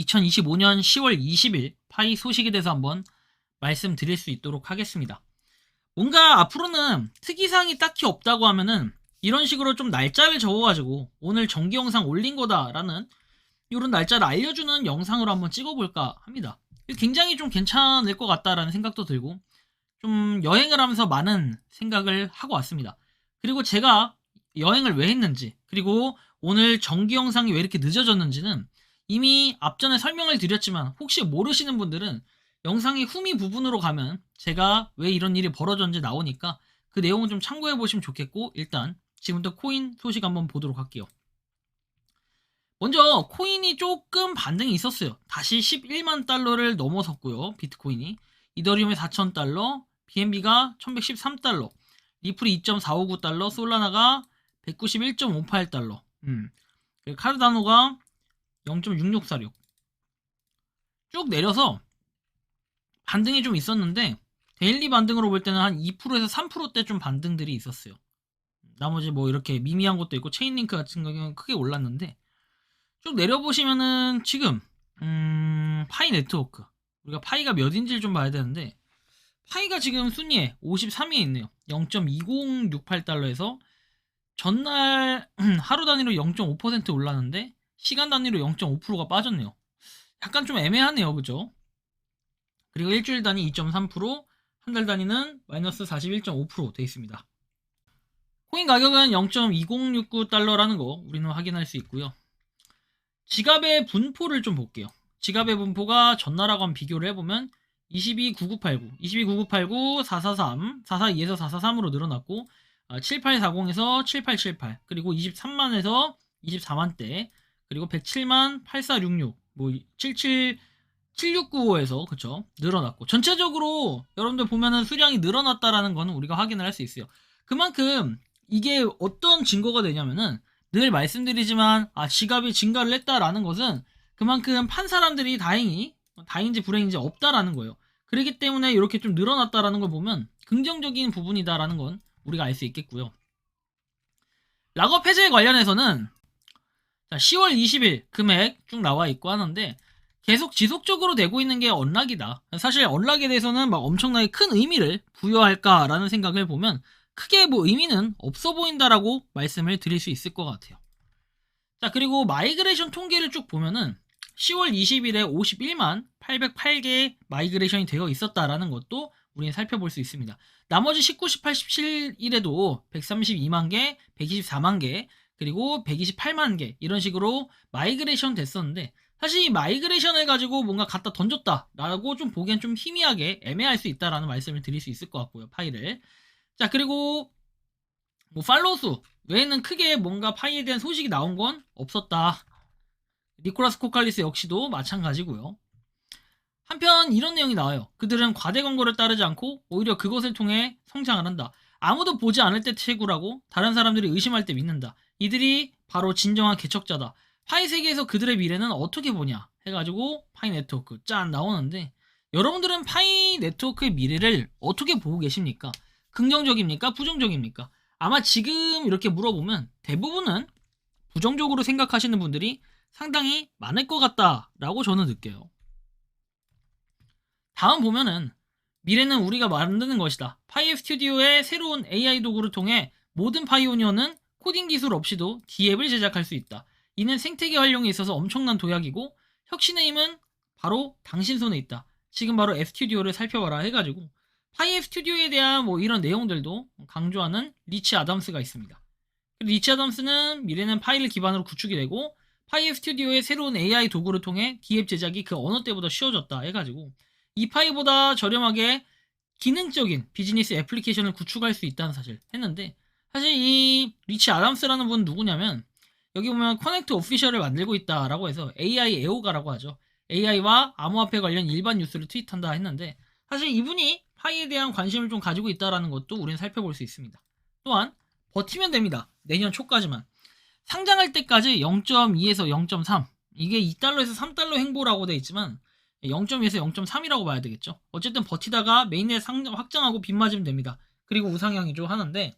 2025년 10월 20일 파이 소식에 대해서 한번 말씀드릴 수 있도록 하겠습니다. 뭔가 앞으로는 특이사항이 딱히 없다고 하면은 이런 식으로 좀 날짜를 적어가지고 오늘 정기 영상 올린 거다라는 이런 날짜를 알려주는 영상으로 한번 찍어볼까 합니다. 굉장히 좀 괜찮을 것 같다라는 생각도 들고 좀 여행을 하면서 많은 생각을 하고 왔습니다. 그리고 제가 여행을 왜 했는지 그리고 오늘 정기 영상이 왜 이렇게 늦어졌는지는 이미 앞전에 설명을 드렸지만 혹시 모르시는 분들은 영상의 후미 부분으로 가면 제가 왜 이런 일이 벌어졌는지 나오니까 그 내용을 좀 참고해 보시면 좋겠고 일단 지금부터 코인 소식 한번 보도록 할게요. 먼저 코인이 조금 반등이 있었어요. 다시 11만 달러를 넘어섰고요. 비트코인이 이더리움이 4,000달러, BNB가 1,113달러, 리플이 2.459달러, 솔라나가 191.58달러, 음. 카르다노가 0.6646. 쭉 내려서 반등이 좀 있었는데 데일리 반등으로 볼 때는 한 2%에서 3%대 좀 반등들이 있었어요. 나머지 뭐 이렇게 미미한 것도 있고 체인링크 같은 경우는 크게 올랐는데 쭉 내려보시면은 지금 음, 파이 네트워크 우리가 파이가 몇인지를 좀 봐야 되는데 파이가 지금 순위에 53위에 있네요. 0.2068달러에서 전날 하루 단위로 0.5% 올랐는데 시간 단위로 0.5%가 빠졌네요. 약간 좀 애매하네요. 그죠? 그리고 일주일 단위 2.3%, 한 달 단위는 마이너스 41.5%돼 있습니다. 코인 가격은 0.2069달러라는 거 우리는 확인할 수 있고요. 지갑의 분포를 좀 볼게요. 지갑의 분포가 한번 비교를 해보면 229989, 229989, 443, 442에서 443으로 늘어났고 7840에서 7878, 그리고 23만에서 24만대, 그리고 107만 8466, 뭐 77, 7695에서 그쵸 늘어났고 전체적으로 여러분들 보면은 수량이 늘어났다라는 거는 우리가 확인을 할 수 있어요. 그만큼 이게 어떤 증거가 되냐면은 늘 말씀드리지만 아 지갑이 증가를 했다라는 것은 그만큼 판 사람들이 다행히 다행인지 불행인지 없다라는 거예요. 그렇기 때문에 이렇게 좀 늘어났다라는 걸 보면 긍정적인 부분이다라는 건 우리가 알 수 있겠고요. 락업 해제 관련해서는 10월 20일 금액 쭉 나와 있고 하는데 계속 지속적으로 되고 있는 게 언락이다. 사실 언락에 대해서는 막 엄청나게 큰 의미를 부여할까라는 생각을 보면 크게 뭐 의미는 없어 보인다라고 말씀을 드릴 수 있을 것 같아요. 자, 그리고 마이그레이션 통계를 쭉 보면은 10월 20일에 51만 808개의 마이그레이션이 되어 있었다라는 것도 우리는 살펴볼 수 있습니다. 나머지 19, 18, 17일에도 132만 개, 124만 개, 그리고 128만 개 이런 식으로 마이그레이션 됐었는데 사실 이 마이그레이션을 가지고 뭔가 갖다 던졌다라고 좀 보기엔 좀 희미하게 애매할 수 있다라는 말씀을 드릴 수 있을 것 같고요 파일을. 자 그리고 뭐 팔로우 수 외에는 크게 뭔가 파이에 대한 소식이 나온 건 없었다. 니콜라스 코칼리스 역시도 마찬가지고요. 한편 이런 내용이 나와요. 그들은 과대 광고를 따르지 않고 오히려 그것을 통해 성장을 한다 아무도 보지 않을 때 채굴하고 다른 사람들이 의심할 때 믿는다 이들이 바로 진정한 개척자다 파이 세계에서 그들의 미래는 어떻게 보냐 해가지고 파이 네트워크 짠 나오는데 여러분들은 파이 네트워크의 미래를 어떻게 보고 계십니까? 긍정적입니까? 부정적입니까? 아마 지금 이렇게 물어보면 대부분은 부정적으로 생각하시는 분들이 상당히 많을 것 같다라고 저는 느껴요. 다음 보면은 미래는 우리가 만드는 것이다. 파이앱 스튜디오의 새로운 AI 도구를 통해 모든 파이오니어는 코딩 기술 없이도 D앱을 제작할 수 있다. 이는 생태계 활용에 있어서 엄청난 도약이고 혁신의 힘은 바로 당신 손에 있다. 지금 바로 앱스튜디오를 살펴봐라 해가지고 파이앱 스튜디오에 대한 뭐 이런 내용들도 강조하는 리치 아담스가 있습니다. 리치 아담스는 미래는 파이를 기반으로 구축이 되고 파이앱 스튜디오의 새로운 AI 도구를 통해 D앱 제작이 그 어느 때보다 쉬워졌다 해가지고 이 파이보다 저렴하게 기능적인 비즈니스 애플리케이션을 구축할 수 있다는 사실 했는데 사실 이 리치 아담스라는 분은 누구냐면 여기 보면 커넥트 오피셜을 만들고 있다라고 해서 AI 에오가라고 하죠. AI와 암호화폐 관련 일반 뉴스를 트윗한다 했는데 사실 이분이 파이에 대한 관심을 좀 가지고 있다라는 것도 우리는 살펴볼 수 있습니다. 또한 버티면 됩니다. 내년 초까지만. 상장할 때까지 0.2에서 0.3 이게 2달러에서 3달러 행보라고 돼 있지만 0.2에서 0.3이라고 봐야 되겠죠. 어쨌든 버티다가 메인넷 상장 확장하고 빗 맞으면 됩니다. 그리고 우상향이죠 하는데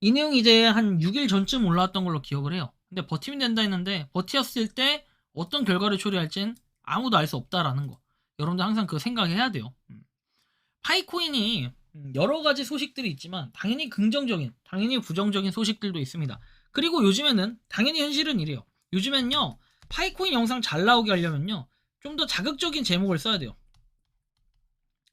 이 내용이 이제 한 6일 전쯤 올라왔던 걸로 기억을 해요. 근데 버티면 된다 했는데 버티었을 때 어떤 결과를 초래할진 아무도 알 수 없다라는 거. 여러분들 항상 그 생각해야 돼요. 음. 파이코인이 음, 여러 가지 소식들이 있지만 당연히 긍정적인, 당연히 부정적인 소식들도 있습니다. 그리고 요즘에는 당연히 현실은 이래요. 요즘엔요 파이코인 영상 잘 나오게 하려면요 좀 더 자극적인 제목을 써야 돼요.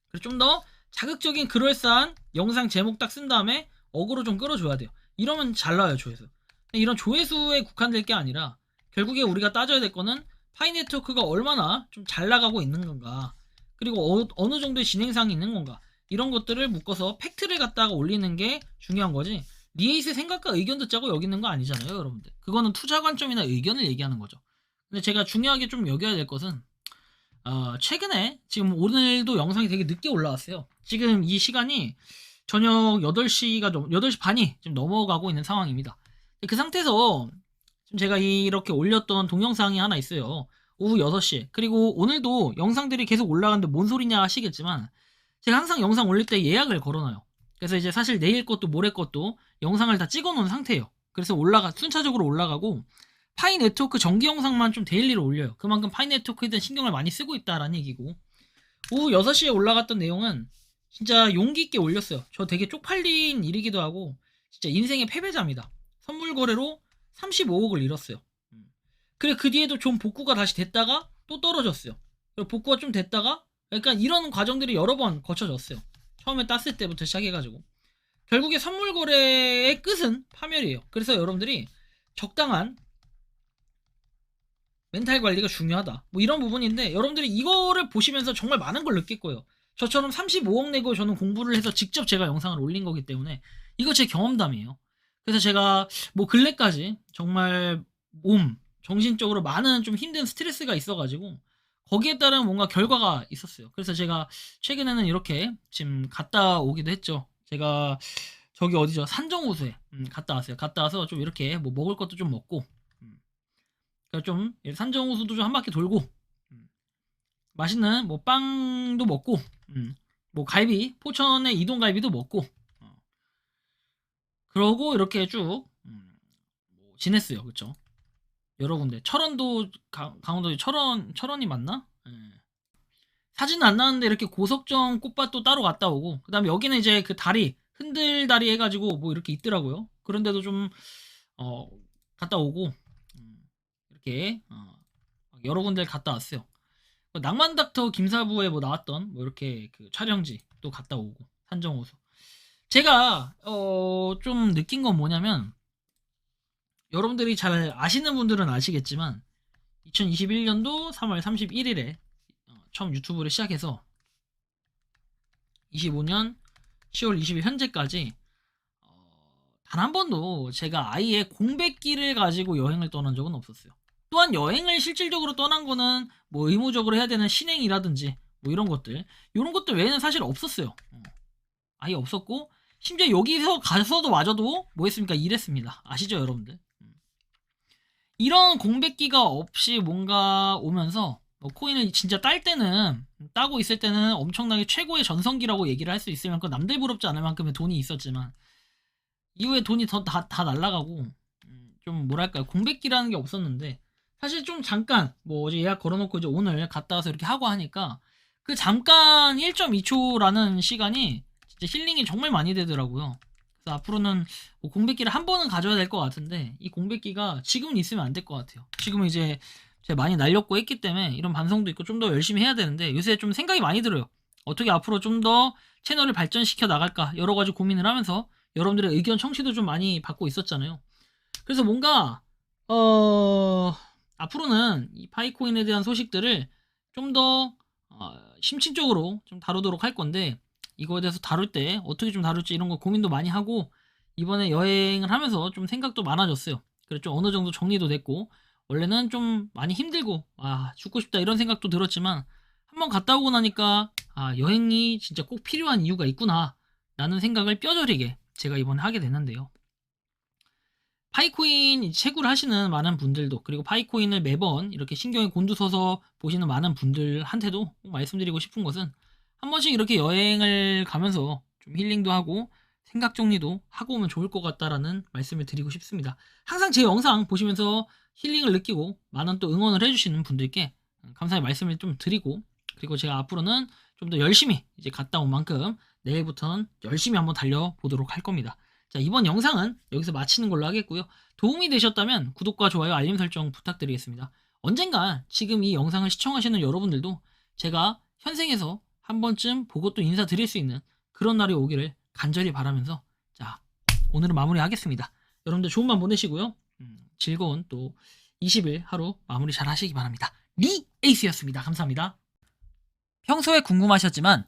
그리고 좀더 자극적인 그럴싸한 영상 제목 딱 쓴 다음에 어그로 좀 끌어줘야 돼요. 이러면 잘 나와요 조회수. 이런 조회수에 국한될 게 아니라 결국에 우리가 따져야 될 거는 파이 네트워크가 얼마나 좀 잘 나가고 있는 건가 그리고 어, 어느 정도의 진행상이 있는 건가 이런 것들을 묶어서 팩트를 갖다가 올리는 게 중요한 거지 리에이스의 생각과 의견 듣자고 여기는 거 아니잖아요 여러분들 그거는 투자 관점이나 의견을 얘기하는 거죠 근데 제가 중요하게 좀 여겨야 될 것은 어, 최근에 지금 오늘도 영상이 되게 늦게 올라왔어요 지금 이 시간이 저녁 8시가 좀 8시 반이 지금 넘어가고 있는 상황입니다 그 상태에서 지금 제가 이렇게 올렸던 동영상이 하나 있어요. 오후 6시. 그리고 오늘도 영상들이 계속 올라가는데 뭔 소리냐 하시겠지만 제가 항상 영상 올릴 때 예약을 걸어놔요. 그래서 이제 사실 내일 것도 모레 것도 영상을 다 찍어 놓은 상태예요. 그래서 올라가 순차적으로 올라가고 파이 네트워크 정기 영상만 좀 데일리로 올려요. 그만큼 파이 네트워크에 대한 신경을 많이 쓰고 있다라는 얘기고 오후 6시에 올라갔던 내용은 진짜 용기 있게 올렸어요. 저 되게 쪽팔린 일이기도 하고 진짜 인생의 패배자입니다. 선물 거래로 35억을 잃었어요. 음. 그래 그 뒤에도 좀 복구가 다시 됐다가 또 떨어졌어요. 복구가 좀 됐다가 그러니까 이런 과정들이 여러 번 거쳐졌어요. 처음에 땄을 때부터 시작해가지고 결국에 선물 거래의 끝은 파멸이에요. 그래서 여러분들이 적당한 멘탈 관리가 중요하다. 뭐 이런 부분인데 여러분들이 이거를 보시면서 정말 많은 걸 느낄 거예요. 저처럼 35억 내고 저는 공부를 해서 직접 제가 영상을 올린 거기 때문에 이거 제 경험담이에요. 그래서 제가 뭐 근래까지 정말 몸, 정신적으로 많은 좀 힘든 스트레스가 있어가지고 거기에 따른 뭔가 결과가 있었어요. 그래서 제가 최근에는 이렇게 지금 갔다 오기도 했죠. 제가 저기 어디죠? 산정호수에 음, 갔다 왔어요. 갔다 와서 좀 이렇게 뭐 먹을 것도 좀 먹고 좀 산정호수도 좀 한 바퀴 돌고 음, 맛있는 뭐 빵도 먹고 음, 뭐 갈비 포천의 이동 갈비도 먹고 그러고 이렇게 쭉 음, 뭐 지냈어요. 그쵸? 여러 군데 철원도 강, 원도 철원 철원이 맞나? 예. 사진은 안 나왔는데 이렇게 고석정 꽃밭도 따로 갔다 오고 그 다음에 여기는 이제 그 다리 흔들 다리 해가지고 뭐 이렇게 있더라고요. 그런데도 좀 어, 갔다 오고 음, 이렇게 어, 여러 군데 갔다 왔어요. 뭐 낭만 닥터 김사부에 뭐 나왔던 뭐 이렇게 그 촬영지 또 갔다 오고 산정호수 제가 어, 좀 느낀 건 뭐냐면 여러분들이 잘 아시는 분들은 아시겠지만 2021년도 3월 31일에 어, 처음 유튜브를 시작해서 25년 10월 20일 현재까지 어, 단한 번도 제가 아예 공백기를 가지고 여행을 떠난 적은 없었어요. 또한 여행을 실질적으로 떠난 거는 뭐 의무적으로 해야 되는 신행이라든지 뭐 이런 것들 이런 것들 외에는 사실 없었어요. 어. 아예 없었고 심지어 여기서 가서도 마저도 뭐 했습니까? 일했습니다. 아시죠, 여러분들? 음. 이런 공백기가 없이 뭔가 오면서 뭐 코인을 진짜 딸 때는 따고 있을 때는 엄청나게 최고의 전성기라고 얘기를 할 수 있을 만큼 남들 부럽지 않을 만큼의 돈이 있었지만 이후에 돈이 더 다 다 날라가고 음, 좀 뭐랄까요 공백기라는 게 없었는데 사실 좀 잠깐 뭐 어제 예약 걸어놓고 이제 오늘 갔다 와서 이렇게 하고 하니까 그 잠깐 1.2초라는 시간이 진짜 힐링이 정말 많이 되더라고요. 그래서 앞으로는 뭐 공백기를 한 번은 가져야 될 것 같은데 이 공백기가 지금은 있으면 안 될 것 같아요. 지금은 이제 제가 많이 날렸고 했기 때문에 이런 반성도 있고 좀 더 열심히 해야 되는데 요새 좀 생각이 많이 들어요. 어떻게 앞으로 좀 더 채널을 발전시켜 나갈까 여러 가지 고민을 하면서 여러분들의 의견 청취도 좀 많이 받고 있었잖아요. 그래서 뭔가 어 앞으로는 이 파이코인에 대한 소식들을 좀더 어, 심층적으로 좀 다루도록 할 건데 이거에 대해서 다룰 때 어떻게 좀 다룰지 이런 거 고민도 많이 하고 이번에 여행을 하면서 좀 생각도 많아졌어요. 그래서 좀 어느 정도 정리도 됐고 원래는 좀 많이 힘들고 아 죽고 싶다 이런 생각도 들었지만 한번 갔다 오고 나니까 아 여행이 진짜 꼭 필요한 이유가 있구나 라는 생각을 뼈저리게 제가 이번에 하게 됐는데요. 파이코인 채굴 하시는 많은 분들도 그리고 파이코인을 매번 이렇게 신경에 곤두서서 보시는 많은 분들한테도 꼭 말씀드리고 싶은 것은 한 번씩 이렇게 여행을 가면서 좀 힐링도 하고 생각 정리도 하고 오면 좋을 것 같다라는 말씀을 드리고 싶습니다. 항상 제 영상 보시면서 힐링을 느끼고 많은 또 응원을 해주시는 분들께 감사의 말씀을 좀 드리고 그리고 제가 앞으로는 좀 더 열심히 이제 갔다 온 만큼 내일부터는 열심히 한번 달려보도록 할 겁니다. 자, 이번 영상은 여기서 마치는 걸로 하겠고요. 도움이 되셨다면 구독과 좋아요, 알림 설정 부탁드리겠습니다. 언젠가 지금 이 영상을 시청하시는 여러분들도 제가 현생에서 한 번쯤 보고 또 인사드릴 수 있는 그런 날이 오기를 간절히 바라면서 자, 오늘은 마무리하겠습니다. 여러분들 좋은 밤 보내시고요. 음, 즐거운 또 20일 하루 마무리 잘 하시기 바랍니다. 리 에이스였습니다. 감사합니다. 평소에 궁금하셨지만